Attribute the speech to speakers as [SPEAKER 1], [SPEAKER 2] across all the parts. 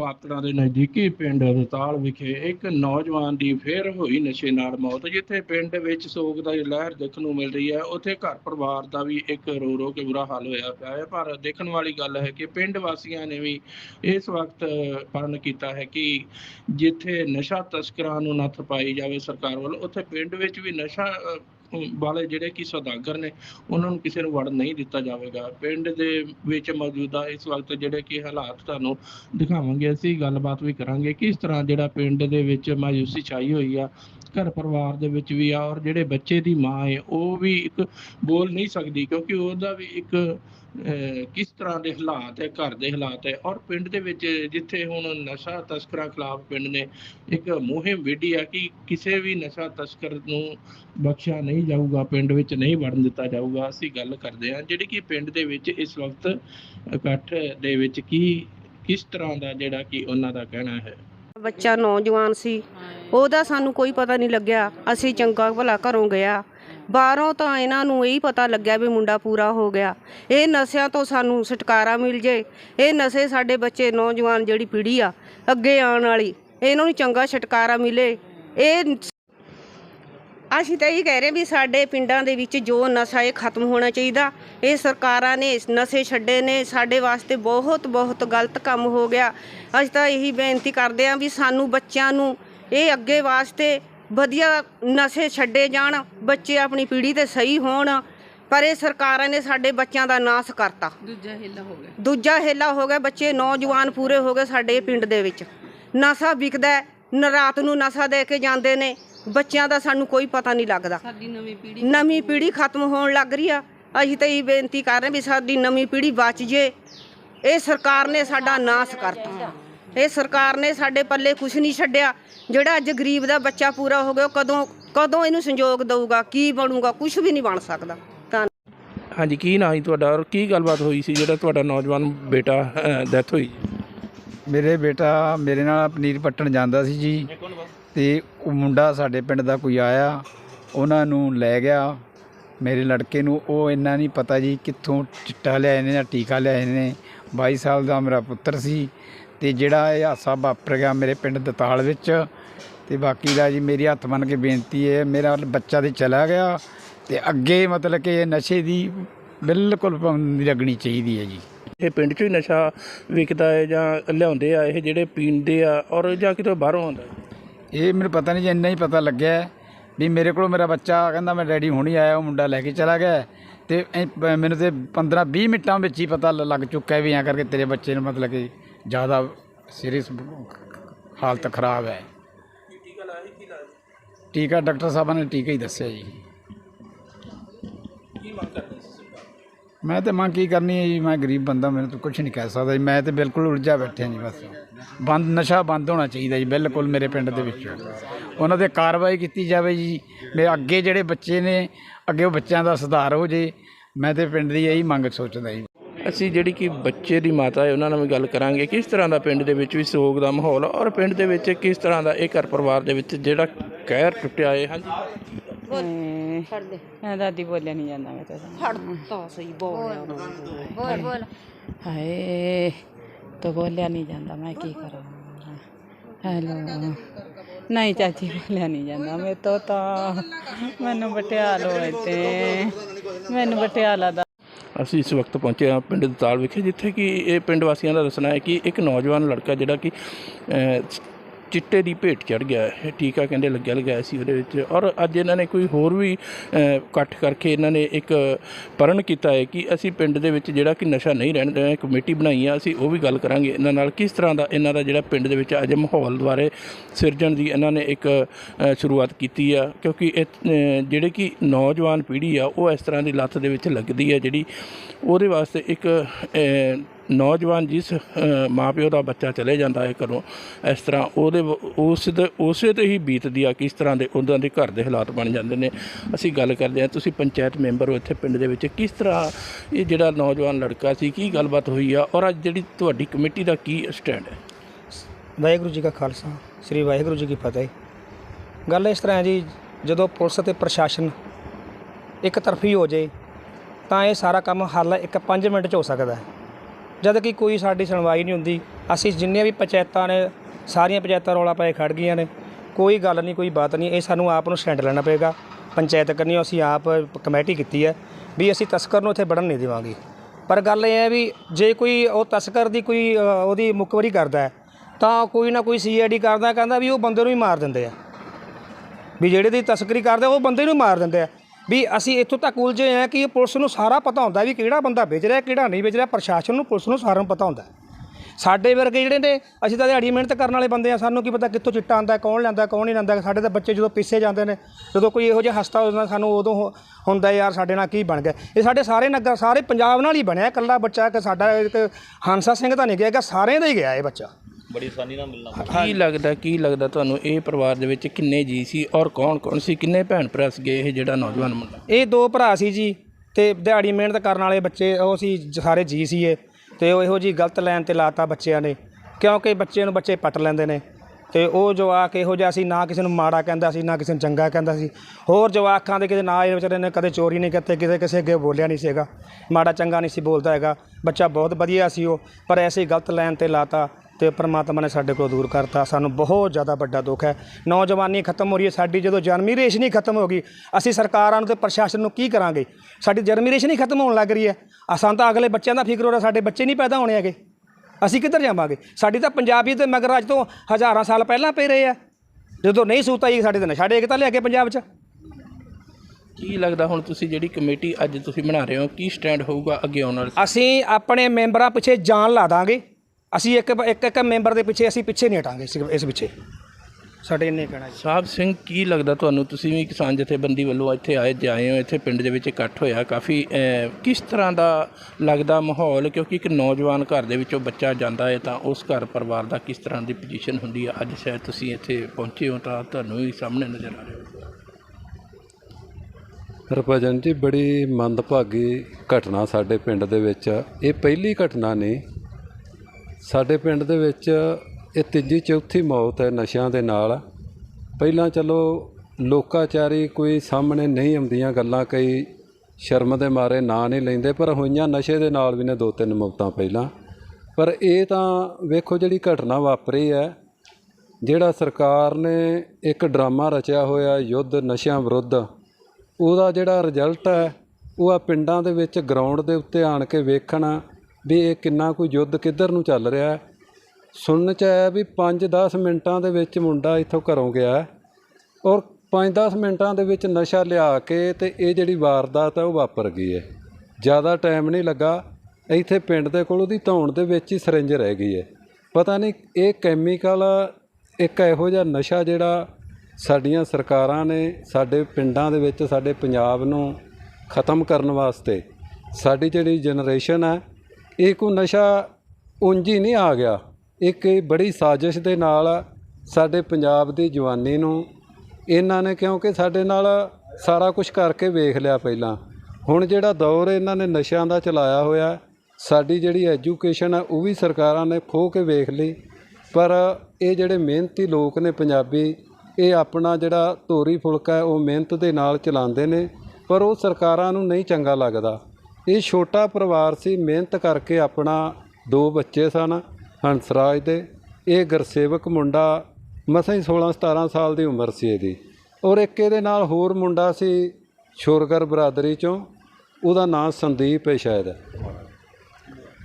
[SPEAKER 1] ਪਾਤੜਾਂ ਦੇ ਨਜ਼ਦੀਕੀ ਪਿੰਡ ਰਤਾਲ ਵਿਖੇ ਇੱਕ ਨੌਜਵਾਨ ਦੀ ਫੇਰ ਹੋਈ ਨਸ਼ੇ ਨਾਲ ਮੌਤ, ਜਿੱਥੇ ਪਿੰਡ ਵਿੱਚ ਸੋਗ ਦਾ ਲਹਿਰ ਦੇਖਣ ਨੂੰ ਮਿਲ ਰਹੀ ਹੈ। ਉੱਥੇ ਘਰ ਪਰਿਵਾਰ ਦਾ ਵੀ ਇੱਕ ਰੋ ਰੋ ਕੇ ਬੁਰਾ ਹਾਲ ਹੋਇਆ ਪਿਆ ਹੈ। ਪਰ ਦੇਖਣ ਵਾਲੀ ਗੱਲ ਹੈ ਕਿ ਪਿੰਡ ਵਾਸੀਆਂ ਨੇ ਵੀ ਇਸ ਵਕਤ ਪਰਨ ਕੀਤਾ ਹੈ ਕਿ ਜਿੱਥੇ ਨਸ਼ਾ ਤਸਕਰਾਂ ਨੂੰ ਨੱਥ ਪਾਈ ਜਾਵੇ ਸਰਕਾਰ ਵੱਲੋਂ, ਉੱਥੇ ਪਿੰਡ ਵਿੱਚ ਵੀ ਨਸ਼ਾ ਵਾਲੇ ਜਿਹੜੇ ਕਿ ਸੌਦਾਗਰ ਨੇ, ਉਹਨਾਂ ਨੂੰ ਕਿਸੇ ਨੂੰ ਵੜਨ ਨਹੀਂ ਦਿੱਤਾ ਜਾਵੇਗਾ। ਪਿੰਡ ਦੇ ਵਿੱਚ ਮੌਜੂਦਾ ਇਸ ਵਕਤ ਜਿਹੜੇ ਕਿ ਹਾਲਾਤ ਤੁਹਾਨੂੰ ਦਿਖਾਵਾਂਗੇ, ਅਸੀਂ ਗੱਲਬਾਤ ਵੀ ਕਰਾਂਗੇ ਕਿਸ ਤਰ੍ਹਾਂ ਜਿਹੜਾ ਪਿੰਡ ਦੇ ਵਿੱਚ ਮਾਯੂਸੀ ਛਾਈ ਹੋਈ ਆ ਘਰ ਪਰਿਵਾਰ ਦੇ ਵਿੱਚ ਵੀ ਆ ਔਰ ਜਿਹੜੇ ਬੱਚੇ ਦੀ ਮਾਂ ਹੈ, ਉਹ ਵੀ ਇੱਕ ਬੋਲ ਨਹੀਂ ਸਕਦੀ ਕਿਉਂਕਿ ਉਹਦਾ ਵੀ ਇੱਕ ਕਿਸ ਤਰ੍ਹਾਂ ਦੇ ਹਾਲਾਤ ਹੈ, ਘਰ ਦੇ ਹਾਲਾਤ ਹੈ ਔਰ ਪਿੰਡ ਦੇ ਵਿੱਚ ਜਿੱਥੇ ਹੁਣ ਨਸ਼ਾ ਤਸਕਰਾਂ ਖਿਲਾਫ ਪਿੰਡ ਨੇ ਇੱਕ ਮੁਹਿੰਮ ਵਿੱਢੀ ਆ ਕਿ ਕਿਸੇ ਵੀ ਨਸ਼ਾ ਤਸਕਰ ਨੂੰ ਬਖਸ਼ਿਆ ਨਹੀਂ ਜਾਊਗਾ, ਪਿੰਡ ਵਿੱਚ ਨਹੀਂ ਵੜਨ ਦਿੱਤਾ ਜਾਊਗਾ, ਅਸੀਂ ਗੱਲ ਕਰਦੇ ਹਾਂ ਜਿਹੜੀ ਕਿ ਪਿੰਡ ਦੇ ਵਿੱਚ ਇਸ ਵਕਤ ਇਕੱਠ ਦੇ ਵਿੱਚ ਕੀ, ਕਿਸ ਤਰ੍ਹਾਂ ਦਾ ਜਿਹੜਾ ਕਿ ਉਹਨਾਂ ਦਾ ਕਹਿਣਾ ਹੈ।
[SPEAKER 2] ਬੱਚਾ ਨੌਜਵਾਨ ਸੀ। ਉਹਦਾ ਸਾਨੂੰ ਕੋਈ ਪਤਾ ਨਹੀਂ ਲੱਗਿਆ। ਅਸੀਂ ਚੰਗਾ ਭਲਾ ਘਰੋਂ ਗਿਆ। ਬਾਹਰੋਂ ਤਾਂ ਇਹਨਾਂ ਨੂੰ ਇਹੀ ਪਤਾ ਲੱਗਿਆ ਵੀ ਮੁੰਡਾ ਪੂਰਾ ਹੋ ਗਿਆ। ਇਹ ਨਸ਼ਿਆਂ ਤੋਂ ਸਾਨੂੰ ਛੁਟਕਾਰਾ ਮਿਲ ਜੇ। ਇਹ ਨਸ਼ੇ ਸਾਡੇ ਬੱਚੇ ਨੌਜਵਾਨ ਜਿਹੜੀ ਪੀੜ੍ਹੀ ਆ, ਅੱਗੇ ਆਉਣ ਵਾਲੀ, ਇਹਨਾਂ ਨੂੰ ਚੰਗਾ ਛੁਟਕਾਰਾ ਮਿਲੇ। ਇਹ ਅਸੀਂ ਤਾਂ ਇਹ ਕਹਿ ਰਹੇ ਵੀ ਸਾਡੇ ਪਿੰਡਾਂ ਦੇ ਵਿੱਚ ਜੋ ਨਸ਼ਾ ਇਹ ਖਤਮ ਹੋਣਾ ਚਾਹੀਦਾ ਇਹ ਸਰਕਾਰਾਂ ਨੇ ਇਸ ਨਸ਼ੇ ਛੱਡੇ ਨੇ ਸਾਡੇ ਵਾਸਤੇ ਬਹੁਤ ਬਹੁਤ ਗਲਤ ਕੰਮ ਹੋ ਗਿਆ। ਅਸੀਂ ਤਾਂ ਇਹੀ ਬੇਨਤੀ ਕਰਦੇ ਹਾਂ ਵੀ ਸਾਨੂੰ ਬੱਚਿਆਂ ਨੂੰ ਇਹ ਅੱਗੇ ਵਾਸਤੇ ਵਧੀਆ ਨਸ਼ੇ ਛੱਡੇ ਜਾਣ ਬੱਚੇ ਆਪਣੀ ਪੀੜ੍ਹੀ ਤੇ ਸਹੀ ਹੋਣ ਪਰ ਇਹ ਸਰਕਾਰਾਂ ਨੇ ਸਾਡੇ ਬੱਚਿਆਂ ਦਾ ਨਾਸ ਕਰਤਾ।
[SPEAKER 3] ਦੂਜਾ ਹਿੱਲਾ ਹੋ ਗਿਆ।
[SPEAKER 2] ਦੂਜਾ ਹੇਲਾ ਹੋ ਗਿਆ ਬੱਚੇ ਨੌਜਵਾਨ ਪੂਰੇ ਹੋ ਗਏ ਸਾਡੇ ਪਿੰਡ ਦੇ ਵਿੱਚ। ਨਸ਼ਾ ਵਿਕਦਾ ਹੈ, ਨ ਰਾਤ ਨੂੰ ਨਸ਼ਾ ਦੇ ਕੇ ਜਾਂਦੇ ਨੇ। ਬੱਚਿਆਂ ਦਾ ਸਾਨੂੰ ਕੋਈ ਪਤਾ ਨਹੀਂ ਲੱਗਦਾ।
[SPEAKER 3] ਸਾਡੀ ਨਵੀਂ ਪੀੜ੍ਹੀ
[SPEAKER 2] ਨਵੀਂ ਪੀੜ੍ਹੀ ਖਤਮ ਹੋਣ ਲੱਗ ਰਹੀ ਆ। ਅਸੀਂ ਤਾਂ ਇਹ ਬੇਨਤੀ ਕਰ ਰਹੇ ਵੀ ਸਾਡੀ ਨਵੀਂ ਪੀੜ੍ਹੀ ਬਚ ਜੇ। ਇਹ ਸਰਕਾਰ ਨੇ ਸਾਡਾ ਨਾਸ ਕਰਤਾ। ਇਹ ਸਰਕਾਰ ਨੇ ਸਾਡੇ ਪੱਲੇ ਕੁਝ ਨਹੀਂ ਛੱਡਿਆ। ਜਿਹੜਾ ਅੱਜ ਗਰੀਬ ਦਾ ਬੱਚਾ ਪੂਰਾ ਹੋ ਗਿਆ ਉਹ ਕਦੋਂ ਕਦੋਂ ਇਹਨੂੰ ਸੰਯੋਗ ਦਊਗਾ ਕੀ ਬਣੂਗਾ ਕੁਝ ਵੀ ਨਹੀਂ ਬਣ ਸਕਦਾ। ਤਾਂ
[SPEAKER 1] ਹਾਂਜੀ ਕੀ ਨਾਂ ਸੀ ਤੁਹਾਡਾ ਔਰ ਕੀ ਗੱਲਬਾਤ ਹੋਈ ਸੀ? ਜਿਹੜਾ ਤੁਹਾਡਾ ਨੌਜਵਾਨ ਬੇਟਾ ਡੈਥ ਹੋਈ?
[SPEAKER 4] ਮੇਰੇ ਬੇਟਾ ਮੇਰੇ ਨਾਲ ਪਨੀਰ ਪੱਟਣ ਜਾਂਦਾ ਸੀ ਜੀ। ਤੇ ਉਹ ਮੁੰਡਾ ਸਾਡੇ ਪਿੰਡ ਦਾ ਕੋਈ ਆਇਆ, ਉਹਨਾਂ ਨੂੰ ਲੈ ਗਿਆ। ਮੇਰੇ ਲੜਕੇ ਨੂੰ ਉਹ ਇੰਨਾ ਨਹੀਂ ਪਤਾ ਜੀ ਕਿੱਥੋਂ ਚਿੱਟਾ ਲਿਆਏ ਨੇ ਜਾਂ ਟੀਕਾ ਲਿਆਏ ਨੇ। 22 ਸਾਲ ਦਾ ਮੇਰਾ ਪੁੱਤਰ ਸੀ ਤੇ ਜਿਹੜਾ ਇਹ ਹਾਸਾ ਵਾਪਰ ਗਿਆ ਮੇਰੇ ਪਿੰਡ ਦਤਾਲ ਵਿੱਚ। ਤੇ ਬਾਕੀ ਦਾ ਜੀ ਮੇਰੀ ਹੱਥ ਮੰਨ ਕੇ ਬੇਨਤੀ ਹੈ, ਮੇਰਾ ਬੱਚਾ ਤੇ ਚਲਾ ਗਿਆ ਤੇ ਅੱਗੇ ਮਤਲਬ ਕਿ ਇਹ ਨਸ਼ੇ ਦੀ ਬਿਲਕੁਲ ਪਾਬੰਦੀ ਲੱਗਣੀ ਚਾਹੀਦੀ ਹੈ ਜੀ।
[SPEAKER 1] ਇਹ ਪਿੰਡ 'ਚ ਹੀ ਨਸ਼ਾ ਵਿਕਦਾ ਹੈ ਜਾਂ ਲਿਆਉਂਦੇ ਆ ਇਹ ਜਿਹੜੇ ਪੀਂਦੇ ਆ ਔਰ ਜਾਂ ਕਿਤੋਂ ਬਾਹਰੋਂ ਆਉਂਦਾ?
[SPEAKER 4] ਇਹ ਮੈਨੂੰ ਪਤਾ ਨਹੀਂ ਜੀ ਇੰਨਾ ਹੀ ਪਤਾ ਲੱਗਿਆ ਹੈ ਵੀ ਮੇਰੇ ਕੋਲ ਮੇਰਾ ਬੱਚਾ ਕਹਿੰਦਾ ਮੈਂ ਡੈਡੀ ਹੁਣੀ ਆਇਆ ਉਹ ਮੁੰਡਾ ਲੈ ਕੇ ਚਲਾ ਗਿਆ ਤੇ ਐਂ ਪ- ਮੈਨੂੰ ਤੇ 15 20 ਮਿੰਟਾਂ ਵਿੱਚ ਹੀ ਪਤਾ ਲ- ਲੱਗ ਚੁੱਕਾ ਹੈ ਵੀ ਐਂ ਕਰਕੇ ਤੇਰੇ ਬੱਚੇ ਨੂੰ ਮਤਲਬ ਕਿ ਜ਼ਿਆਦਾ ਸੀਰੀਅਸ ਹਾਲਤ ਖਰਾਬ ਹੈ। ਟੀਕਾ ਡਾਕਟਰ ਸਾਹਿਬਾਂ ਨੇ ਟੀਕਾ ਹੀ ਦੱਸਿਆ ਜੀ। ਮੈਂ ਤਾਂ ਮੰਗ ਕੀ ਕਰਨੀ ਹੈ ਜੀ? ਮੈਂ ਗਰੀਬ ਬੰਦਾ, ਮੈਨੂੰ ਤਾਂ ਕੁਝ ਨਹੀਂ ਕਹਿ ਸਕਦਾ ਜੀ। ਮੈਂ ਤਾਂ ਬਿਲਕੁਲ ਉਲਝਾ ਬੈਠਿਆ ਜੀ ਬਸ। ਬੰਦ, ਨਸ਼ਾ ਬੰਦ ਹੋਣਾ ਚਾਹੀਦਾ ਜੀ, ਬਿਲਕੁਲ ਮੇਰੇ ਪਿੰਡ ਦੇ ਵਿੱਚ। ਉਹਨਾਂ ਤੇ ਕਾਰਵਾਈ ਕੀਤੀ ਜਾਵੇ ਜੀ। ਮੇਰੇ ਅੱਗੇ ਜਿਹੜੇ ਬੱਚੇ ਨੇ, ਅੱਗੇ ਉਹ ਬੱਚਿਆਂ ਦਾ ਸੁਧਾਰ ਹੋ ਜੇ। ਮੈਂ ਤੇ ਪਿੰਡ ਦੀ ਇਹੀ ਮੰਗ ਸੋਚਦਾ ਜੀ।
[SPEAKER 1] ਅਸੀਂ ਜਿਹੜੀ ਕਿ ਬੱਚੇ ਦੀ ਮਾਤਾ ਹੈ, ਉਹਨਾਂ ਨਾਲ ਵੀ ਗੱਲ ਕਰਾਂਗੇ। ਕਿਸ ਤਰ੍ਹਾਂ ਦਾ ਪਿੰਡ ਦੇ ਵਿੱਚ ਵੀ ਸੋਗ ਦਾ ਮਾਹੌਲ ਔਰ ਪਿੰਡ ਦੇ ਵਿੱਚ ਕਿਸ ਤਰ੍ਹਾਂ ਦਾ ਇਹ ਘਰ ਪਰਿਵਾਰ ਦੇ ਵਿੱਚ ਜਿਹੜਾ ਕਹਿਰ ਟੁੱਟਿਆ ਹੈ? ਹਾਂਜੀ।
[SPEAKER 3] ਛੱਡ ਦੇ। ਮੈਂ ਦਾਦੀ ਬੋਲਿਆ ਨਹੀਂ ਜਾਂਦਾ ਮੈਂ ਤਾਂ
[SPEAKER 2] ਹੜਤਾ ਸਹੀ ਬੋਲ
[SPEAKER 3] ਬੋਲ। ਬੋਲ। ਹਾਏ ਤਾਂ ਬੋਲਿਆ ਨਹੀਂ ਜਾਂਦਾ ਮੈਂ ਕੀ ਕਰਾਂ? ਹੈਲੋ। ਨਹੀਂ ਚਾਚੀ ਬੋਲਿਆ ਨਹੀਂ ਜਾਂਦਾ। ਮੈਂ ਤੋਂ ਤਾਂ ਮੈਨੂੰ ਬਟਿਆਲ ਹੋਏ ਤੇ ਮੈਨੂੰ ਬਟਿਆਲਾ ਦਾ
[SPEAKER 1] ਅਸੀਂ ਇਸ ਵਕਤ ਪਹੁੰਚੇ ਹਾਂ ਪਿੰਡ ਦਤਾਲ ਵਿਖੇ ਜਿੱਥੇ ਕਿ ਇਹ ਪਿੰਡ ਵਾਸੀਆਂ ਦਾ ਦੱਸਣਾ ਹੈ ਕਿ ਇੱਕ ਨੌਜਵਾਨ ਲੜਕਾ ਜਿਹੜਾ ਕਿ ਚਿੱਟੇ ਦੀ ਭੇਟ ਚੜ ਗਿਆ ਇਹ ਟੀਕਾ ਕਹਿੰਦੇ ਲੱਗਿਆ ਲਗਾਇਆ ਸੀ ਉਹਦੇ ਵਿੱਚ। ਔਰ ਅੱਜ ਇਹਨਾਂ ਨੇ ਕੋਈ ਹੋਰ ਵੀ ਇਕੱਠ ਕਰਕੇ ਇਹਨਾਂ ਨੇ ਇੱਕ ਪਰਨ ਕੀਤਾ ਹੈ ਕਿ ਅਸੀਂ ਪਿੰਡ ਦੇ ਵਿੱਚ ਜਿਹੜਾ ਕਿ ਨਸ਼ਾ ਨਹੀਂ ਰਹਿਣ ਦੇਣਾ ਕਮੇਟੀ ਬਣਾਈ ਆ ਅਸੀਂ ਉਹ ਵੀ ਗੱਲ ਕਰਾਂਗੇ। ਇਹਨਾਂ ਨਾਲ ਕਿਸ ਤਰ੍ਹਾਂ ਦਾ ਇਹਨਾਂ ਦਾ ਜਿਹੜਾ ਪਿੰਡ ਦੇ ਵਿੱਚ ਅੱਜ ਮਾਹੌਲ ਦੁਆਰੇ ਸਿਰਜਣ ਦੀ ਇਹਨਾਂ ਨੇ ਇੱਕ ਸ਼ੁਰੂਆਤ ਕੀਤੀ ਆ ਕਿਉਂਕਿ ਇਹ ਅ, ਜਿਹੜੇ ਕਿ ਨੌਜਵਾਨ ਪੀੜ੍ਹੀ ਆ ਉਹ ਇਸ ਤਰ੍ਹਾਂ ਦੀ ਲੱਤ ਦੇ ਵਿੱਚ ਲੱਗਦੀ ਹੈ ਜਿਹੜੀ ਉਹਦੇ ਵਾਸਤੇ ਇੱਕ ਨੌਜਵਾਨ ਜਿਸ ਅ, ਮਾਪਿਓ ਦਾ ਬੱਚਾ ਚਲੇ ਜਾਂਦਾ ਹੈ ਘਰੋਂ ਇਸ ਤਰ੍ਹਾਂ ਉਹਦੇ ਉਸ ਦੇ ਉਸੇ ਤੇ ਹੀ ਬੀਤਦੀ ਆ ਕਿਸ ਤਰ੍ਹਾਂ ਦੇ ਉਹਨਾਂ ਦੇ ਘਰ ਦੇ ਹਾਲਾਤ ਬਣ ਜਾਂਦੇ ਨੇ। ਅਸੀਂ ਗੱਲ ਕਰਦੇ ਹਾਂ ਤੁਸੀਂ ਪੰਚਾਇਤ ਮੈਂਬਰ ਹੋ ਇੱਥੇ ਪਿੰਡ ਦੇ ਵਿੱਚ ਕਿਸ ਤਰ੍ਹਾਂ ਇਹ ਜਿਹੜਾ ਨੌਜਵਾਨ ਲੜਕਾ ਸੀ ਕੀ ਗੱਲਬਾਤ ਹੋਈ ਆ ਔਰ ਅੱਜ ਜਿਹੜੀ ਤੁਹਾਡੀ ਕਮੇਟੀ ਦਾ ਕੀ ਸਟੈਂਡ ਹੈ?
[SPEAKER 5] ਵਾਹਿਗੁਰੂ ਜੀ ਕਾ ਖਾਲਸਾ ਸ੍ਰੀ ਵਾਹਿਗੁਰੂ ਜੀ ਕੀ ਫਤਿਹ। ਗੱਲ ਇਸ ਤਰ੍ਹਾਂ ਹੈ ਜੀ ਜਦੋਂ ਪੁਲਿਸ ਅਤੇ ਪ੍ਰਸ਼ਾਸਨ ਇੱਕ ਤਰਫੀ ਹੋ ਜੇ ਤਾਂ ਇਹ ਸਾਰਾ ਕੰਮ ਹੱਲ ਇੱਕ 5 ਮਿੰਟ 'ਚ ਹੋ ਸਕਦਾ ਹੈ। ਜਦ ਕਿ ਕੋਈ ਸਾਡੀ ਸੁਣਵਾਈ ਨਹੀਂ ਹੁੰਦੀ। ਅਸੀਂ ਜਿੰਨੀਆਂ ਵੀ ਪੰਚਾਇਤਾਂ ਨੇ, ਸਾਰੀਆਂ ਪੰਚਾਇਤਾਂ ਰੌਲਾ ਪਾਏ ਖੜ ਗਈਆਂ ਨੇ। ਕੋਈ ਗੱਲ ਨਹੀਂ, ਕੋਈ ਬਾਤ ਨਹੀਂ। ਇਹ ਸਾਨੂੰ ਆਪ ਨੂੰ ਸਟੈਂਡ ਲੈਣਾ ਪਏਗਾ। ਪੰਚਾਇਤ ਕਰਨੀ, ਅਸੀਂ ਆਪ ਕਮੇਟੀ ਕੀਤੀ ਹੈ ਵੀ ਅਸੀਂ ਤਸਕਰ ਨੂੰ ਇੱਥੇ ਵੜਨ ਨਹੀਂ ਦੇਵਾਂਗੇ। ਪਰ ਗੱਲ ਇਹ ਹੈ ਵੀ ਜੇ ਕੋਈ ਉਹ ਤਸਕਰ ਦੀ ਕੋਈ ਉਹਦੀ ਮੁਕਵਰੀ ਕਰਦਾ ਹੈ, ਤਾਂ ਕੋਈ ਨਾ ਕੋਈ ਸੀਆਈਡੀ ਕਰਦਾ, ਕਹਿੰਦਾ ਵੀ ਉਹ ਬੰਦੇ ਨੂੰ ਹੀ ਮਾਰ ਦਿੰਦੇ ਆ। ਵੀ ਜਿਹੜੇ ਦੀ ਤਸਕਰੀ ਕਰਦੇ ਉਹ ਬੰਦੇ ਨੂੰ ਮਾਰ ਦਿੰਦੇ ਆ। ਵੀ ਅਸੀਂ ਇੱਥੋਂ ਤੱਕ ਉਲਝੇ ਆ ਕਿ ਪੁਲਿਸ ਨੂੰ ਸਾਰਾ ਪਤਾ ਹੁੰਦਾ ਵੀ ਕਿਹੜਾ ਬੰਦਾ ਵੇਚ ਰਿਹਾ, ਕਿਹੜਾ ਨਹੀਂ ਵੇਚ ਰਿਹਾ, ਪ੍ਰਸ਼ਾਸਨ ਨੂੰ, ਪੁਲਿਸ ਨੂੰ ਸਾਰਿਆਂ ਨੂੰ ਪਤਾ ਹੁੰਦਾ ਸਾਡੇ ਵਰਗੇ ਜਿਹੜੇ ਨੇ, ਅਸੀਂ ਤਾਂ ਦਿਹਾੜੀ ਮਿਹਨਤ ਕਰਨ ਵਾਲੇ ਬੰਦੇ ਆ ਸਾਨੂੰ ਕੀ ਪਤਾ ਕਿੱਥੋਂ ਚਿੱਟਾ ਆਉਂਦਾ ਕੌਣ ਲੈਂਦਾ ਕੌਣ ਨਹੀਂ ਲੈਂਦਾ ਸਾਡੇ ਤਾਂ ਬੱਚੇ ਜਦੋਂ ਪਿੱਛੇ ਜਾਂਦੇ ਨੇ, ਜਦੋਂ ਕੋਈ ਇਹੋ ਜਿਹਾ ਹਸਤਾ ਹੁੰਦਾ ਸਾਨੂੰ ਉਦੋਂ ਹੁੰਦਾ ਯਾਰ ਸਾਡੇ ਨਾਲ ਕੀ ਬਣ ਗਿਆ। ਇਹ ਸਾਡੇ ਸਾਰੇ ਨਗਰ, ਸਾਰੇ ਪੰਜਾਬ ਨਾਲ ਹੀ ਬਣਿਆ, ਇਕੱਲਾ ਬੱਚਾ ਕਿ ਸਾਡਾ ਇੱਕ ਹੰਸਾ ਸਿੰਘ ਤਾਂ ਨਹੀਂ ਗਿਆ ਕਿ ਸਾਰਿਆਂ ਦਾ ਹੀ ਗਿਆ ਇਹ ਬੱਚਾ।
[SPEAKER 1] ਕੀ ਲੱਗਦਾ ਕੀ ਲੱਗਦਾ ਤੁਹਾਨੂੰ ਇਹ ਪਰਿਵਾਰ ਦੇ ਵਿੱਚ ਕਿੰਨੇ ਜੀ ਸੀ ਔਰ ਕੌਣ ਕੌਣ ਸੀ? ਕਿੰਨੇ ਭੈਣ ਭਰਾ ਸੀਗੇ ਇਹ ਜਿਹੜਾ ਨੌਜਵਾਨ ਮੁੰਡਾ?
[SPEAKER 5] ਇਹ ਦੋ ਭਰਾ ਸੀ ਜੀ ਤੇ ਦਿਹਾੜੀ ਮਿਹਨਤ ਕਰਨ ਵਾਲੇ ਬੱਚੇ ਉਹ ਸੀ ਸਾਰੇ ਜੀ ਸੀਏ ਤੇ ਉਹ ਇਹੋ ਜੀ ਗਲਤ ਲਾਈਨ ਤੇ ਲਾਤਾ ਬੱਚਿਆਂ ਨੇ ਕਿਉਂਕਿ ਬੱਚੇ ਨੂੰ ਬੱਚੇ ਪੱਟ ਲੈਂਦੇ ਨੇ ਤੇ ਉਹ ਜਵਾਕ ਇਹੋ ਜਿਹਾ ਸੀ ਨਾ ਕਿਸੇ ਨੂੰ ਮਾੜਾ ਕਹਿੰਦਾ ਸੀ ਨਾ ਕਿਸੇ ਨੂੰ ਚੰਗਾ ਕਹਿੰਦਾ ਸੀ। ਹੋਰ ਜਵਾਕਾਂ ਦੇ ਕਿਤੇ ਨਾ ਇਹ ਵਿਚਾਰੇ ਨੇ ਕਦੇ ਚੋਰੀ ਨਹੀਂ ਕੀਤੀ ਕਿਤੇ ਕਿਸੇ ਅੱਗੇ ਬੋਲਿਆ ਨਹੀਂ ਸੀਗਾ। ਮਾੜਾ ਚੰਗਾ ਨਹੀਂ ਸੀ ਬੋਲਦਾ ਹੈਗਾ। ਬੱਚਾ ਬਹੁਤ ਵਧੀਆ ਸੀ ਉਹ ਪਰ ਐਸੀ ਗਲਤ ਲਾਈਨ ਤੇ ਲਾਤਾ। ਤੇ ਪ੍ਰਮਾਤਮਾ ਨੇ ਸਾਡੇ ਕੋਲ ਦੂਰ ਕਰਤਾ। ਸਾਨੂੰ ਬਹੁਤ ਜ਼ਿਆਦਾ ਵੱਡਾ ਦੁੱਖ ਹੈ। ਨੌਜਵਾਨੀ ਖਤਮ ਹੋ ਰਹੀ ਹੈ। ਸਾਡੀ ਜਦੋਂ ਜਨਮੀਰੇਸ਼ਨ ਹੀ ਖਤਮ ਹੋ ਗਈ। ਅਸੀਂ ਸਰਕਾਰਾਂ ਨੂੰ ਤੇ ਪ੍ਰਸ਼ਾਸਨ ਨੂੰ ਕੀ ਕਰਾਂਗੇ? ਸਾਡੀ ਜਨਮੀਰੇਸ਼ਨ ਹੀ ਖਤਮ ਹੋਣ ਲੱਗ ਰਹੀ ਹੈ। ਅਸਾਂ ਤਾਂ ਅਗਲੇ ਬੱਚਿਆਂ ਦਾ ਫਿਕਰ ਹੋ ਰਿਹਾ ਸਾਡੇ ਬੱਚੇ ਨਹੀਂ ਪੈਦਾ ਹੋਣੇ ਹੈਗੇ। ਅਸੀਂ ਕਿੱਧਰ ਜਾਵਾਂਗੇ? ਸਾਡੀ ਤਾਂ ਪੰਜਾਬੀ ਤੇ ਮਗਰ ਅੱਜ ਤੋਂ ਹਜ਼ਾਰਾਂ ਸਾਲ ਪਹਿਲਾਂ ਪਏ ਰਹੇ ਆ। ਜਦੋਂ ਨਹੀਂ ਸੂਤ ਆਈ ਸਾਡੇ ਤੇ ਨਸ਼ਾ ਡੇਕ ਤਾਂ ਲਿਆ ਕੇ ਪੰਜਾਬ 'ਚ।
[SPEAKER 1] ਕੀ ਲੱਗਦਾ ਹੁਣ ਤੁਸੀਂ ਜਿਹੜੀ ਕਮੇਟੀ ਅੱਜ ਤੁਸੀਂ ਬਣਾ ਰਹੇ ਹੋ ਕੀ ਸਟੈਂਡ ਹੋਊਗਾ ਅੱਗੇ ਆਉਣ ਵਾਲੇ
[SPEAKER 5] ਅਸੀਂ ਆਪਣੇ ਮੈਂਬਰਾਂ ਪਿੱਛੇ ਜਾਨ ਲਾ ਦਾਂਗੇ। ਅਸੀਂ ਇੱਕ ਇੱਕ ਇੱਕ ਮੈਂਬਰ ਦੇ ਪਿੱਛੇ ਅਸੀਂ ਪਿੱਛੇ ਨਹੀਂ ਹਟਾਂਗੇ ਇਸ ਇਸ ਪਿੱਛੇ। ਸਾਡੇ ਇੰਨੇ ਕਹਿਣਾ ਜੀ।
[SPEAKER 1] ਸਾਹਿਬ ਸਿੰਘ ਕੀ ਲੱਗਦਾ ਤੁਹਾਨੂੰ? ਤੁਸੀਂ ਵੀ ਕਿਸਾਨ ਜਥੇਬੰਦੀ ਵੱਲੋਂ ਇੱਥੇ ਆਏ ਜਾਏ ਹੋ ਇੱਥੇ ਪਿੰਡ ਦੇ ਵਿੱਚ ਇਕੱਠ ਹੋਇਆ। ਕਾਫੀ ਅਹ, ਕਿਸ ਤਰ੍ਹਾਂ ਦਾ ਲੱਗਦਾ ਮਾਹੌਲ? ਕਿਉਂਕਿ ਇੱਕ ਨੌਜਵਾਨ ਘਰ ਦੇ ਵਿੱਚੋਂ ਬੱਚਾ ਜਾਂਦਾ ਹੈ ਤਾਂ ਉਸ ਘਰ ਪਰਿਵਾਰ ਦਾ ਕਿਸ ਤਰ੍ਹਾਂ ਦੀ ਪੋਜੀਸ਼ਨ ਹੁੰਦੀ ਹੈ ਅੱਜ ਸ਼ਾਇਦ ਤੁਸੀਂ ਇੱਥੇ ਪਹੁੰਚੇ ਹੋ ਤਾਂ ਤੁਹਾਨੂੰ ਵੀ ਸਾਹਮਣੇ ਨਜ਼ਰ ਆ ਰਿਹਾ ਹੋਵੇਗਾ
[SPEAKER 6] ਹਰਭਜਨ ਜੀ ਬੜੀ ਮੰਦਭਾਗੀ ਘਟਨਾ ਸਾਡੇ ਪਿੰਡ ਦੇ ਵਿੱਚ। ਇਹ ਪਹਿਲੀ ਘਟਨਾ ਨਹੀਂ ਸਾਡੇ ਪਿੰਡ ਦੇ ਵਿੱਚ ਇਹ ਤੀਜੀ ਚੌਥੀ ਮੌਤ ਹੈ ਨਸ਼ਿਆਂ ਦੇ ਨਾਲ। ਪਹਿਲਾਂ ਚਲੋ ਲੋਕਾਚਾਰੀ ਕੋਈ ਸਾਹਮਣੇ ਨਹੀਂ ਆਉਂਦੀਆਂ ਗੱਲਾਂ, ਕਈ ਸ਼ਰਮ ਦੇ ਮਾਰੇ ਨਾਂ ਨਹੀਂ ਲੈਂਦੇ, ਪਰ ਹੋਈਆਂ ਨਸ਼ੇ ਦੇ ਨਾਲ ਵੀ ਨੇ ਦੋ ਤਿੰਨ ਮੌਤਾਂ ਪਹਿਲਾਂ। ਪਰ ਇਹ ਤਾਂ ਵੇਖੋ ਜਿਹੜੀ ਘਟਨਾ ਵਾਪਰੀ ਹੈ, ਜਿਹੜਾ ਸਰਕਾਰ ਨੇ ਇੱਕ ਡਰਾਮਾ ਰਚਿਆ ਹੋਇਆ ਯੁੱਧ ਨਸ਼ਿਆਂ ਵਿਰੁੱਧ, ਉਹਦਾ ਜਿਹੜਾ ਰਿਜ਼ਲਟ ਹੈ, ਉਹ ਆ ਪਿੰਡਾਂ ਦੇ ਵਿੱਚ ਗਰਾਊਂਡ ਦੇ ਉੱਤੇ ਆਣ ਕੇ ਵੇਖਣਾ ਵੀ ਇਹ ਕਿੰਨਾ ਕੋਈ ਯੁੱਧ ਕਿੱਧਰ ਨੂੰ ਚੱਲ ਰਿਹਾ ਸੁਣਨ ਚ ਆਇਆ ਵੀ 5-10 ਮਿੰਟਾਂ ਦੇ ਵਿੱਚ ਮੁੰਡਾ ਇੱਥੋਂ ਘਰੋਂ ਗਿਆ ਔਰ 5-10 ਮਿੰਟਾਂ ਦੇ ਵਿੱਚ ਨਸ਼ਾ ਲਿਆ ਕੇ ਤੇ ਇਹ ਜਿਹੜੀ ਵਾਰਦਾਤ ਹੈ ਉਹ ਵਾਪਰ ਗਈ ਹੈ। ਜ਼ਿਆਦਾ ਟਾਈਮ ਨਹੀਂ ਲੱਗਾ, ਇੱਥੇ ਪਿੰਡ ਦੇ ਕੋਲ ਉਹਦੀ ਧੌਣ ਦੇ ਵਿੱਚ ਹੀ ਸਰਿੰਜ ਰਹਿ ਗਈ ਹੈ। ਪਤਾ ਨਹੀਂ ਇਹ ਕੈਮੀਕਲ ਇੱਕ ਇਹੋ ਜਿਹਾ ਨਸ਼ਾ ਜਿਹੜਾ ਸਾਡੀਆਂ ਸਰਕਾਰਾਂ ਨੇ ਸਾਡੇ ਪਿੰਡਾਂ ਦੇ ਵਿੱਚ, ਸਾਡੇ ਪੰਜਾਬ ਨੂੰ ਖਤਮ ਕਰਨ ਵਾਸਤੇ ਸਾਡੀ ਜਿਹੜੀ ਜਨਰੇਸ਼ਨ ਹੈ ਇਹ ਕੋ ਨਸ਼ਾ ਉਂਝ ਹੀ ਨਹੀਂ ਆ ਗਿਆ। ਇੱਕ ਬੜੀ ਸਾਜ਼ਿਸ਼ ਦੇ ਨਾਲ ਸਾਡੇ ਪੰਜਾਬ ਦੀ ਜਵਾਨੀ ਨੂੰ ਇਹਨਾਂ ਨੇ ਕਿਉਂਕਿ ਸਾਡੇ ਨਾਲ ਸਾਰਾ ਕੁਝ ਕਰਕੇ ਵੇਖ ਲਿਆ ਪਹਿਲਾਂ। ਹੁਣ ਜਿਹੜਾ ਦੌਰ ਇਹਨਾਂ ਨੇ ਨਸ਼ਿਆਂ ਦਾ ਚਲਾਇਆ ਹੋਇਆ, ਸਾਡੀ ਜਿਹੜੀ ਐਜੂਕੇਸ਼ਨ ਹੈ ਉਹ ਵੀ ਸਰਕਾਰਾਂ ਨੇ ਖੋਹ ਕੇ ਵੇਖ ਲਈ। ਪਰ ਇਹ ਜਿਹੜੇ ਮਿਹਨਤੀ ਲੋਕ ਨੇ ਪੰਜਾਬੀ, ਇਹ ਆਪਣਾ ਜਿਹੜਾ ਧੋਰੀ ਫੁਲਕਾ ਹੈ, ਉਹ ਮਿਹਨਤ ਦੇ ਨਾਲ ਚਲਾਉਂਦੇ ਨੇ, ਪਰ ਉਹ ਸਰਕਾਰਾਂ ਨੂੰ ਨਹੀਂ ਚੰਗਾ ਲੱਗਦਾ। ਇਹ ਛੋਟਾ ਪਰਿਵਾਰ ਸੀ, ਮਿਹਨਤ ਕਰਕੇ ਆਪਣਾ ਦੋ ਬੱਚੇ ਸਨ, ਹੰਸਰਾਜ ਦੇ। ਇਹ ਗੁਰਸੇਵਕ ਮੁੰਡਾ ਮਸਾਂ ਹੀ 16 17 ਸਾਲ ਦੀ ਉਮਰ ਸੀ ਇਹਦੀ। ਔਰ ਇੱਕ ਇਹਦੇ ਨਾਲ ਹੋਰ ਮੁੰਡਾ ਸੀ ਸ਼ੋਰਗਰ ਬਰਾਦਰੀ ਚੋਂ, ਉਹਦਾ ਨਾਮ ਸੰਦੀਪ ਹੈ ਸ਼ਾਇਦ।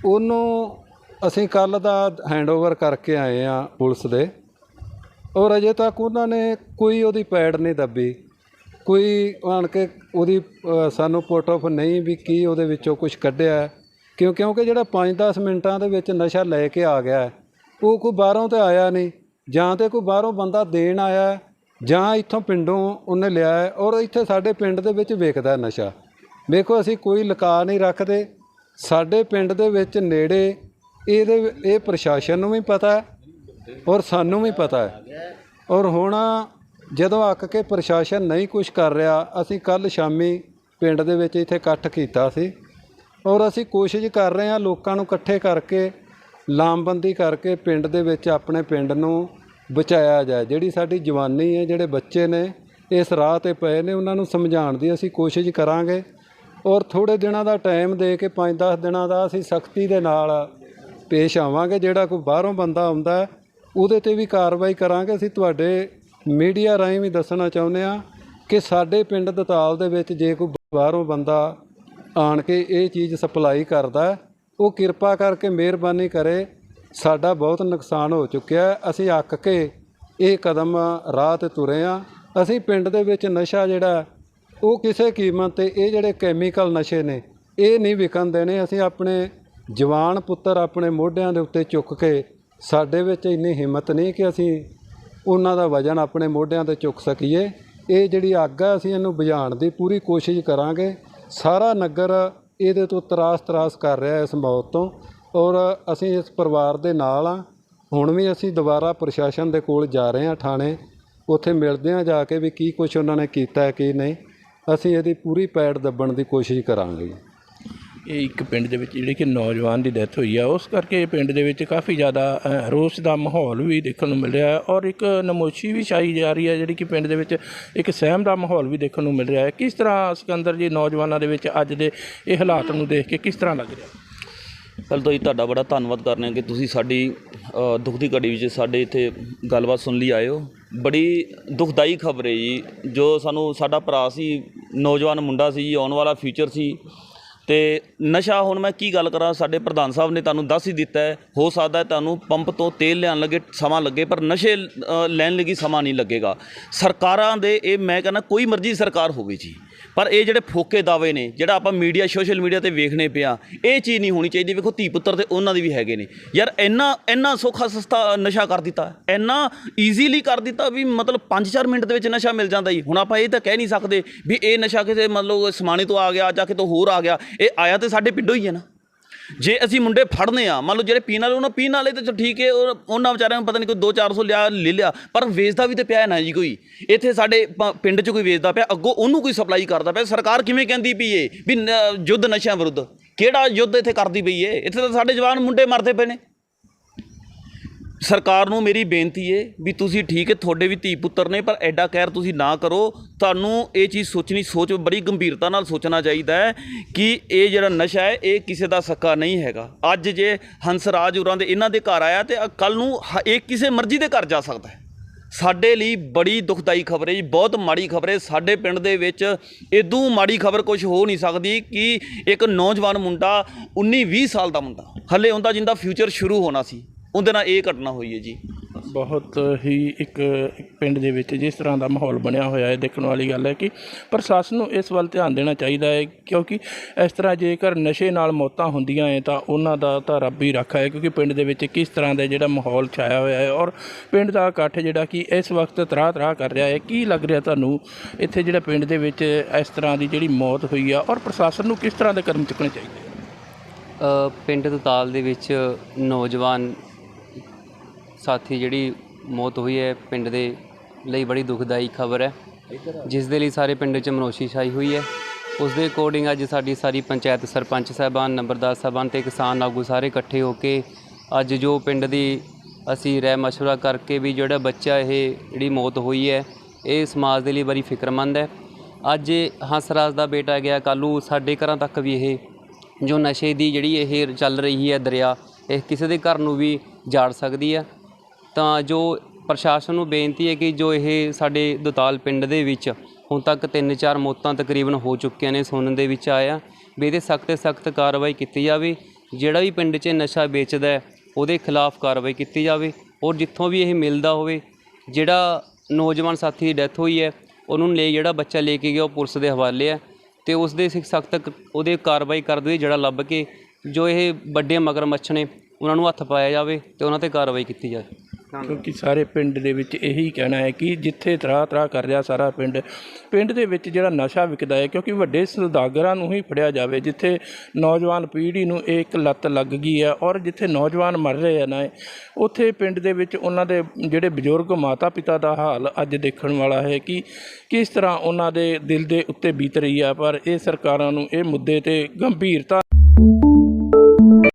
[SPEAKER 6] ਉਹਨੂੰ ਅਸੀਂ ਕੱਲ ਦਾ ਹੈਂਡਓਵਰ ਕਰਕੇ ਆਏ ਆ ਪੁਲਿਸ ਦੇ। ਔਰ ਅਜੇ ਤੱਕ ਉਹਨਾਂ ਨੇ ਕੋਈ ਉਹਦੀ ਪੈੜ ਨਹੀਂ ਦੱਬੀ। ਕੋਈ ਆਣ ਕੇ ਉਹਦੀ ਅ, ਸਾਨੂੰ ਪੁੱਟ ਆਫ ਨਹੀਂ ਵੀ ਕੀ ਉਹਦੇ ਵਿੱਚੋਂ ਕੁਝ ਕੱਢਿਆ ਹੈ। ਕਿਉਂ ਕਿਉਂਕਿ ਜਿਹੜਾ 5-10 ਮਿੰਟਾਂ ਦੇ ਵਿੱਚ ਨਸ਼ਾ ਲੈ ਕੇ ਆ ਗਿਆ ਹੈ, ਉਹ ਕੋਈ ਬਾਹਰੋਂ ਤੇ ਆਇਆ ਨਹੀਂ। ਜਾਂ ਤੇ ਕੋਈ ਬਾਹਰੋਂ ਬੰਦਾ ਦੇਣ ਆਇਆ ਹੈ, ਜਾਂ ਇੱਥੋਂ ਪਿੰਡੋਂ ਉਹਨੇ ਲਿਆ ਹੈ ਔਰ ਇੱਥੇ ਸਾਡੇ ਪਿੰਡ ਦੇ ਵਿੱਚ ਵਿਕਦਾ ਹੈ ਨਸ਼ਾ। ਵੇਖੋ ਅਸੀਂ ਕੋਈ ਲੁਕਾ ਨਹੀਂ ਰੱਖਦੇ। ਸਾਡੇ ਪਿੰਡ ਦੇ ਵਿੱਚ ਨੇੜੇ ਇਹਦੇ ਇਹ ਪ੍ਰਸ਼ਾਸਨ ਨੂੰ ਵੀ ਪਤਾ ਹੈ ਔਰ ਸਾਨੂੰ ਵੀ ਪਤਾ ਹੈ। ਔਰ ਹੁਣ ਜਦੋਂ ਅੱਕ ਕੇ ਪ੍ਰਸ਼ਾਸਨ ਨਹੀਂ ਕੁਝ ਕਰ ਰਿਹਾ, ਅਸੀਂ ਕੱਲ ਸ਼ਾਮੀ ਪਿੰਡ ਦੇ ਵਿੱਚ ਇੱਥੇ ਇਕੱਠ ਕੀਤਾ ਸੀ। ਔਰ ਅਸੀਂ ਕੋਸ਼ਿਸ਼ ਕਰ ਰਹੇ ਹਾਂ ਲੋਕਾਂ ਨੂੰ ਇਕੱਠੇ ਕਰਕੇ, ਲਾਮਬੰਦੀ ਕਰਕੇ ਪਿੰਡ ਦੇ ਵਿੱਚ ਆਪਣੇ ਪਿੰਡ ਨੂੰ ਬਚਾਇਆ ਜਾਏ। ਜਿਹੜੀ ਸਾਡੀ ਜਵਾਨੀ ਹੈ, ਜਿਹੜੇ ਬੱਚੇ ਨੇ, ਇਸ ਰਾਹ ਤੇ ਪਏ ਨੇ, ਉਹਨਾਂ ਨੂੰ ਸਮਝਾਉਣ ਦੀ ਅਸੀਂ ਕੋਸ਼ਿਸ਼ ਕਰਾਂਗੇ। ਔਰ ਥੋੜੇ ਦਿਨਾਂ ਦਾ ਟਾਈਮ ਦੇ ਕੇ 5-10 ਦਿਨਾਂ ਦਾ ਅਸੀਂ ਸਖਤੀ ਦੇ ਨਾਲ ਪੇਸ਼ ਆਵਾਂਗੇ। ਜਿਹੜਾ ਕੋਈ ਬਾਹਰੋਂ ਬੰਦਾ ਆਉਂਦਾ ਉਹਦੇ ਤੇ ਵੀ ਕਾਰਵਾਈ ਕਰਾਂਗੇ। ਅਸੀਂ ਤੁਹਾਡੇ ਮੀਡੀਆ ਰਾਹੀਂ ਵੀ ਦੱਸਣਾ ਚਾਹੁੰਦੇ ਆ ਕਿ ਸਾਡੇ ਪਿੰਡ ਦਤਾਲ ਦੇ ਵਿੱਚ ਜੇ ਕੋਈ ਬਾਹਰੋਂ ਬੰਦਾ ਆਣ ਕੇ ਇਹ ਚੀਜ਼ ਸਪਲਾਈ ਕਰਦਾ, ਉਹ ਕਿਰਪਾ ਕਰਕੇ ਮਿਹਰਬਾਨੀ ਕਰੇ, ਸਾਡਾ ਬਹੁਤ ਨੁਕਸਾਨ ਹੋ ਚੁੱਕਿਆ ਅਸੀਂ ਅੱਕ ਕੇ ਇਹ ਕਦਮ ਰਾਹ ਤੇ ਤੁਰੇ ਆ ਅਸੀਂ ਪਿੰਡ ਦੇ ਵਿੱਚ ਨਸ਼ਾ ਜਿਹੜਾ, ਉਹ ਕਿਸੇ ਕੀਮਤ ਤੇ ਇਹ ਜਿਹੜੇ ਕੈਮੀਕਲ ਨਸ਼ੇ ਨੇ, ਇਹ ਨਹੀਂ ਵਿਕਣ ਦੇਣੇ। ਅਸੀਂ ਆਪਣੇ ਜਵਾਨ ਪੁੱਤਰ ਆਪਣੇ ਮੋਢਿਆਂ ਦੇ ਉੱਤੇ ਚੁੱਕ ਕੇ ਸਾਡੇ ਵਿੱਚ ਇੰਨੀ ਹਿੰਮਤ ਨਹੀਂ ਕਿ ਅਸੀਂ ਉਹਨਾਂ ਦਾ ਵਜ਼ਨ ਆਪਣੇ ਮੋਢਿਆਂ ਤੇ ਚੁੱਕ ਸਕੀਏ। ਇਹ ਜਿਹੜੀ ਅੱਗ ਆ, ਅਸੀਂ ਇਹਨੂੰ ਬੁਝਾਉਣ ਦੀ ਪੂਰੀ ਕੋਸ਼ਿਸ਼ ਕਰਾਂਗੇ। ਸਾਰਾ ਨਗਰ ਇਹਦੇ ਤੋਂ ਤਰਾਸ ਤਰਾਸ ਕਰ ਰਿਹਾ ਇਸ ਮੌਤ ਤੋਂ ਔਰ ਅਸੀਂ ਇਸ ਪਰਿਵਾਰ ਦੇ ਨਾਲ ਆ ਹੁਣ ਵੀ ਅਸੀਂ ਦੁਬਾਰਾ ਪ੍ਰਸ਼ਾਸਨ ਦੇ ਕੋਲ ਜਾ ਰਹੇ ਹਾਂ ਥਾਣੇ। ਉੱਥੇ ਮਿਲਦੇ ਹਾਂ ਜਾ ਕੇ ਵੀ ਕੀ ਕੁਝ ਉਹਨਾਂ ਨੇ ਕੀਤਾ ਕੀ ਨਹੀਂ। ਅਸੀਂ ਇਹਦੀ ਪੂਰੀ ਪੈੜ ਦੱਬਣ ਦੀ ਕੋਸ਼ਿਸ਼ ਕਰਾਂਗੇ।
[SPEAKER 1] ਇਹ ਇੱਕ ਪਿੰਡ ਦੇ ਵਿੱਚ ਜਿਹੜੀ ਕਿ ਨੌਜਵਾਨ ਦੀ ਡੈਥ ਹੋਈ ਆ ਉਸ ਕਰਕੇ ਪਿੰਡ ਦੇ ਵਿੱਚ ਕਾਫੀ ਜ਼ਿਆਦਾ ਅ, ਰੋਸ ਦਾ ਮਾਹੌਲ ਵੀ ਦੇਖਣ ਨੂੰ ਮਿਲ ਰਿਹਾ ਹੈ ਔਰ ਇੱਕ ਨਮੋਸ਼ੀ ਵੀ ਛਾਈ ਜਾ ਰਹੀ ਹੈ ਜਿਹੜੀ ਕਿ ਪਿੰਡ ਦੇ ਵਿੱਚ ਇੱਕ ਸਹਿਮ ਦਾ ਮਾਹੌਲ ਵੀ ਦੇਖਣ ਨੂੰ ਮਿਲ ਰਿਹਾ ਹੈ। ਕਿਸ ਤਰ੍ਹਾਂ ਸਿਕੰਦਰ ਜੀ ਨੌਜਵਾਨਾਂ ਦੇ ਵਿੱਚ ਅੱਜ ਦੇ ਇਹ ਹਾਲਾਤ ਨੂੰ ਦੇਖ ਕੇ ਕਿਸ ਤਰ੍ਹਾਂ ਲੱਗ ਰਿਹਾ?
[SPEAKER 7] ਪਹਿਲਾਂ ਤਾਂ ਜੀ ਤੁਹਾਡਾ ਬੜਾ ਧੰਨਵਾਦ ਕਰਨੇ ਕਿ ਤੁਸੀਂ ਸਾਡੀ ਅ, ਦੁੱਖ ਦੀ ਘੜੀ ਵਿੱਚ ਸਾਡੇ ਇੱਥੇ ਗੱਲਬਾਤ ਸੁਣ ਲਈ ਆਏ ਹੋ। ਬੜੀ ਦੁਖਦਾਈ ਖਬਰ ਹੈ ਜੀ ਜੋ ਸਾਨੂੰ ਸਾਡਾ ਭਰਾ ਸੀ ਨੌਜਵਾਨ ਮੁੰਡਾ ਸੀ ਜੀ ਆਉਣ ਵਾਲਾ ਫਿਊਚਰ ਸੀ। ਤੇ ਨਸ਼ਾ ਹੁਣ ਮੈਂ ਕੀ ਗੱਲ ਕਰਾਂ, ਸਾਡੇ ਪ੍ਰਧਾਨ ਸਾਹਿਬ ਨੇ ਤੁਹਾਨੂੰ ਦੱਸ ਹੀ ਦਿੱਤਾ ਹੈ, ਹੋ ਸਕਦਾ ਹੈ ਤੁਹਾਨੂੰ ਪੰਪ ਤੋਂ ਤੇਲ ਲਿਆਉਣ ਲੱਗੇ ਸਮਾਂ ਲੱਗੇ, ਪਰ ਨਸ਼ੇ ਲੈਣ ਲੱਗੀ ਸਮਾਂ ਨਹੀਂ ਲੱਗੇਗਾ। ਸਰਕਾਰਾਂ ਦੇ, ਇਹ ਮੈਂ ਕਹਿੰਦਾ, ਕੋਈ ਮਰਜ਼ੀ ਸਰਕਾਰ ਹੋਵੇ ਜੀ। ਪਰ ਇਹ ਜਿਹੜੇ ਫੋਕੇ ਦਾਅਵੇ ਨੇ, ਜਿਹੜਾ ਆਪਾਂ ਮੀਡੀਆ, ਸੋਸ਼ਲ ਮੀਡੀਆ ਤੇ ਵੇਖਣੇ ਪਿਆ ਇਹ ਚੀਜ਼ ਨਹੀਂ ਹੋਣੀ ਚਾਹੀਦੀ। ਵੇਖੋ ਧੀ ਪੁੱਤਰ ਤੇ ਉਹਨਾਂ ਦੇ ਵੀ ਹੈਗੇ ਨੇ। ਯਾਰ ਇੰਨਾ ਇੰਨਾ ਸੌਖਾ ਸਸਤਾ ਨਸ਼ਾ ਕਰ ਦਿੱਤਾ, ਇੰਨਾ ਈਜ਼ੀਲੀ ਕਰ ਦਿੱਤਾ ਵੀ ਮਤਲਬ 5-4 ਮਿੰਟ ਦੇ ਵਿੱਚ ਨਸ਼ਾ ਮਿਲ ਜਾਂਦਾ ਜੀ। ਹੁਣ ਆਪਾਂ ਇਹ ਤਾਂ ਕਹਿ ਨਹੀਂ ਸਕਦੇ ਵੀ ਇਹ ਨਸ਼ਾ ਕਿਸੇ ਮਤਲਬ ਸਮਾਣੇ ਤੋਂ ਆ ਗਿਆ ਜਾਂ ਕਿਤੋਂ ਹੋਰ ਆ ਗਿਆ। ਇਹ ਆਇਆ ਤੇ ਸਾਡੇ ਪਿੰਡੋਂ ਹੀ ਹੈ ਨਾ। ਜੇ ਅਸੀਂ ਮੁੰਡੇ ਫੜਨੇ ਆ, ਮੰਨ ਲਓ ਜਿਹੜੇ ਪੀਣ ਵਾਲੇ, ਉਹਨਾਂ ਪੀਣ ਵਾਲੇ ਤਾਂ ਠੀਕ ਹੈ, ਉਹ- ਉਹਨਾਂ ਵਿਚਾਰਿਆਂ ਨੂੰ ਪਤਾ ਨਹੀਂ ਕੋਈ 2-400 ਲਿਆ, ਲੈ ਲਿਆ, ਪਰ ਵੇਚਦਾ ਵੀ ਤੇ ਪਿਆ ਨਾ ਜੀ ਕੋਈ। ਇੱਥੇ ਸਾਡੇ ਪਿੰਡ 'ਚ ਕੋਈ ਵੇਚਦਾ ਪਿਆ, ਅੱਗੋਂ ਉਹਨੂੰ ਕੋਈ ਸਪਲਾਈ ਕਰਦਾ ਪਿਆ। ਸਰਕਾਰ ਕਿਵੇਂ ਕਹਿੰਦੀ ਪਈ ਏ ਵੀ ਨ- ਯੁੱਧ ਨਸ਼ਿਆਂ ਵਿਰੁੱਧ? ਕਿਹੜਾ ਯੁੱਧ ਇੱਥੇ ਕਰਦੀ ਪਈ ਏ? ਇੱਥੇ ਤਾਂ ਸਾਡੇ ਜਵਾਨ ਮੁੰਡੇ ਮਰਦੇ ਪਏ ਨੇ। ਸਰਕਾਰ ਨੂੰ ਮੇਰੀ ਬੇਨਤੀ ਏ ਵੀ ਤੁਸੀਂ ਠੀਕ ਹੈ ਤੁਹਾਡੇ ਵੀ ਧੀ ਪੁੱਤਰ ਨੇ, ਪਰ ਐਡਾ ਕਹਿਰ ਤੁਸੀਂ ਨਾ ਕਰੋ। ਤੁਹਾਨੂੰ ਇਹ ਚੀਜ਼ ਸੋਚਣੀ, ਸੋਚ ਬੜੀ ਗੰਭੀਰਤਾ ਨਾਲ ਸੋਚਣਾ ਚਾਹੀਦਾ ਹੈ ਕਿ ਇਹ ਜਿਹੜਾ ਨਸ਼ਾ ਹੈ, ਇਹ ਕਿਸੇ ਦਾ ਸੱਕਾ ਨਹੀਂ ਹੈਗਾ। ਅੱਜ ਜੇ ਹੰਸਰਾਜ ਉਰਾਂ ਦੇ ਇਹਨਾਂ ਦੇ ਘਰ ਆਇਆ ਤੇ ਕੱਲ ਨੂੰ ਹ- ਇਹ ਕਿਸੇ ਮਰਜ਼ੀ ਦੇ ਘਰ ਜਾ ਸਕਦਾ ਹੈ। ਸਾਡੇ ਲਈ ਬੜੀ ਦੁਖਦਾਈ ਖਬਰ ਹੈ ਜੀ, ਬਹੁਤ ਮਾੜੀ ਖਬਰ ਹੈ। ਸਾਡੇ ਪਿੰਡ ਦੇ ਵਿੱਚ ਇਦੋਂ ਮਾੜੀ ਖਬਰ ਕੁਝ ਹੋ ਨਹੀਂ ਸਕਦੀ ਕਿ ਇੱਕ ਨੌਜਵਾਨ ਮੁੰਡਾ 19 20 ਸਾਲ ਦਾ ਮੁੰਡਾ, ਹੱਲੇ ਹੁੰਦਾ ਜਿੰਦਾ ਫਿਊਚਰ ਸ਼ੁਰੂ ਹੋਣਾ ਸੀ। ਉਹਦੇ ਨਾਲ ਇਹ ਘਟਨਾ ਹੋਈ ਹੈ ਜੀ।
[SPEAKER 1] ਬਹੁਤ ਹੀ ਇੱਕ ਇੱਕ ਪਿੰਡ ਦੇ ਵਿੱਚ ਜਿਸ ਤਰ੍ਹਾਂ ਦਾ ਮਾਹੌਲ ਬਣਿਆ ਹੋਇਆ ਹੈ ਦੇਖਣ ਵਾਲੀ ਗੱਲ ਹੈ ਕਿ ਪ੍ਰਸ਼ਾਸਨ ਨੂੰ ਇਸ ਵੱਲ ਧਿਆਨ ਦੇਣਾ ਚਾਹੀਦਾ ਹੈ ਕਿਉਂਕਿ ਇਸ ਤਰ੍ਹਾਂ ਜੇਕਰ ਨਸ਼ੇ ਨਾਲ ਮੌਤਾਂ ਹੁੰਦੀਆਂ ਹੈ ਤਾਂ ਉਹਨਾਂ ਦਾ ਤਾਂ ਰੱਬ ਹੀ ਰੱਖਾ ਹੈ ਕਿਉਂਕਿ ਪਿੰਡ ਦੇ ਵਿੱਚ ਕਿਸ ਤਰ੍ਹਾਂ ਦਾ ਜਿਹੜਾ ਮਾਹੌਲ ਛਾਇਆ ਹੋਇਆ ਹੈ ਔਰ ਪਿੰਡ ਦਾ ਇਕੱਠ ਜਿਹੜਾ ਕਿ ਇਸ ਵਕਤ ਤਰਾਹ ਤਰਾਹ ਕਰ ਰਿਹਾ ਹੈ ਕੀ ਲੱਗ ਰਿਹਾ ਤੁਹਾਨੂੰ? ਇੱਥੇ ਜਿਹੜਾ ਪਿੰਡ ਦੇ ਵਿੱਚ ਇਸ ਤਰ੍ਹਾਂ ਦੀ ਜਿਹੜੀ ਮੌਤ ਹੋਈ ਆ ਔਰ ਪ੍ਰਸ਼ਾਸਨ ਨੂੰ ਕਿਸ ਤਰ੍ਹਾਂ ਦੇ ਕਦਮ ਚੁੱਕਣੇ ਚਾਹੀਦੇ?
[SPEAKER 8] ਪਿੰਡ ਦਤਾਲ ਦੇ ਵਿੱਚ ਨੌਜਵਾਨ ਸਾਥੀ ਜਿਹੜੀ ਮੌਤ ਹੋਈ ਹੈ ਪਿੰਡ ਦੇ ਲਈ ਬੜੀ ਦੁਖਦਾਈ ਖਬਰ ਹੈ, ਜਿਸ ਦੇ ਲਈ ਸਾਰੇ ਪਿੰਡ 'ਚ ਮਨੋਸ਼ੀ ਛਾਈ ਹੋਈ ਹੈ। ਉਸ ਦੇ ਅਕੋਰਡਿੰਗ ਅੱਜ ਸਾਡੀ ਸਾਰੀ ਪੰਚਾਇਤ ਸਰਪੰਚ ਸਾਹਿਬਾਨ, ਨੰਬਰਦਾਰ ਸਾਹਿਬਾਨ ਤੇ ਕਿਸਾਨ ਆਗੂ ਸਾਰੇ ਇਕੱਠੇ ਹੋ ਕੇ ਅੱਜ ਜੋ ਪਿੰਡ ਦੀ ਅਸੀਂ ਰਹਿ ਮਸ਼ਵਰਾ ਕਰਕੇ ਵੀ ਜਿਹੜਾ ਬੱਚਾ ਇਹ ਜਿਹੜੀ ਮੌਤ ਹੋਈ ਹੈ, ਇਹ ਸਮਾਜ ਦੇ ਲਈ ਬੜੀ ਫਿਕਰਮੰਦ ਹੈ। ਅੱਜ ਇਹ ਹੰਸਰਾਜ ਦਾ ਬੇਟਾ ਗਿਆ, ਕੱਲ੍ਹ ਸਾਡੇ ਘਰਾਂ ਤੱਕ ਵੀ ਇਹ ਜੋ ਨਸ਼ੇ ਦੀ ਜਿਹੜੀ ਇਹ ਚੱਲ ਰਹੀ ਹੈ ਦਰਿਆ, ਇਹ ਕਿਸੇ ਦੇ ਘਰ ਨੂੰ ਵੀ ਜਾੜ ਸਕਦੀ ਹੈ। ਤਾਂ ਜੋ ਪ੍ਰਸ਼ਾਸਨ ਨੂੰ ਬੇਨਤੀ ਹੈ ਕਿ ਜੋ ਇਹ ਸਾਡੇ ਦੁਤਾਲ ਪਿੰਡ ਦੇ ਵਿੱਚ ਹੁਣ ਤੱਕ 3-4 ਮੌਤਾਂ ਤਕਰੀਬਨ ਹੋ ਚੁੱਕੀਆਂ ਨੇ, ਸੁਣਨ ਦੇ ਵਿੱਚ ਆਇਆ। ਵੀ ਇਹਦੇ ਸਖਤ ਸਖਤ ਕਾਰਵਾਈ ਕੀਤੀ ਜਾਵੇ। ਜਿਹੜਾ ਵੀ ਪਿੰਡ 'ਚ ਨਸ਼ਾ ਵੇਚਦਾ ਹੈ, ਉਹਦੇ ਖਿਲਾਫ ਕਾਰਵਾਈ ਕੀਤੀ ਜਾਵੇ ਔਰ ਜਿੱਥੋਂ ਵੀ ਇਹ ਮਿਲਦਾ ਹੋਵੇ, ਜਿਹੜਾ ਨੌਜਵਾਨ ਸਾਥੀ ਦੀ ਡੈਥ ਹੋਈ ਹੈ, ਉਹਨੂੰ ਲੈ ਜਿਹੜਾ ਬੱਚਾ ਲੈ ਕੇ ਗਿਆ, ਉਹ ਪੁਲਿਸ ਦੇ ਹਵਾਲੇ ਹੈ ਤੇ ਉਸ ਦੇ ਸਖਤ ਉਹਦੇ ਕਾਰਵਾਈ ਕਰਦੇ ਹੋਏ ਜਿਹੜਾ ਲੱਭ ਕੇ ਜੋ ਇਹ ਵੱਡੇ ਮਗਰਮੱਛ ਨੇ, ਉਹਨਾਂ ਨੂੰ ਹੱਥ ਪਾਇਆ ਜਾਵੇ ਤੇ ਉਹਨਾਂ ਤੇ ਕਾਰਵਾਈ ਕੀਤੀ ਜਾਵੇ।
[SPEAKER 1] ਕਿਉਂਕਿ ਸਾਰੇ ਪਿੰਡ ਦੇ ਵਿੱਚ ਇਹੀ ਕਹਿਣਾ ਹੈ ਕਿ ਜਿੱਥੇ ਤਰਾਹ ਤਰਾਹ ਕਰ ਰਿਹਾ ਸਾਰਾ ਪਿੰਡ ਪਿੰਡ ਦੇ ਵਿੱਚ ਜਿਹੜਾ ਨਸ਼ਾ ਵਿਕਦਾ ਹੈ, ਕਿਉਂਕਿ ਵੱਡੇ ਸੌਦਾਗਰਾਂ ਨੂੰ ਹੀ ਫੜਿਆ ਜਾਵੇ, ਜਿੱਥੇ ਨੌਜਵਾਨ ਪੀੜ੍ਹੀ ਨੂੰ ਇਹ ਇੱਕ ਲੱਤ ਲੱਗ ਗਈ ਹੈ ਔਰ ਜਿੱਥੇ ਨੌਜਵਾਨ ਮਰ ਰਹੇ ਆ ਨਾ ਉੱਥੇ ਪਿੰਡ ਦੇ ਵਿੱਚ ਉਹਨਾਂ ਦੇ ਜਿਹੜੇ ਬਜ਼ੁਰਗ ਮਾਤਾ ਪਿਤਾ ਦਾ ਹਾਲ ਅੱਜ ਦੇਖਣ ਵਾਲਾ ਹੈ ਕਿ ਕਿਸ ਤਰ੍ਹਾਂ ਉਹਨਾਂ ਦੇ ਦਿਲ ਦੇ ਉੱਤੇ ਬੀਤ ਰਹੀ ਆ ਪਰ ਇਹ ਸਰਕਾਰਾਂ ਨੂੰ ਇਹ ਮੁੱਦੇ ਤੇ ਗੰਭੀਰਤਾ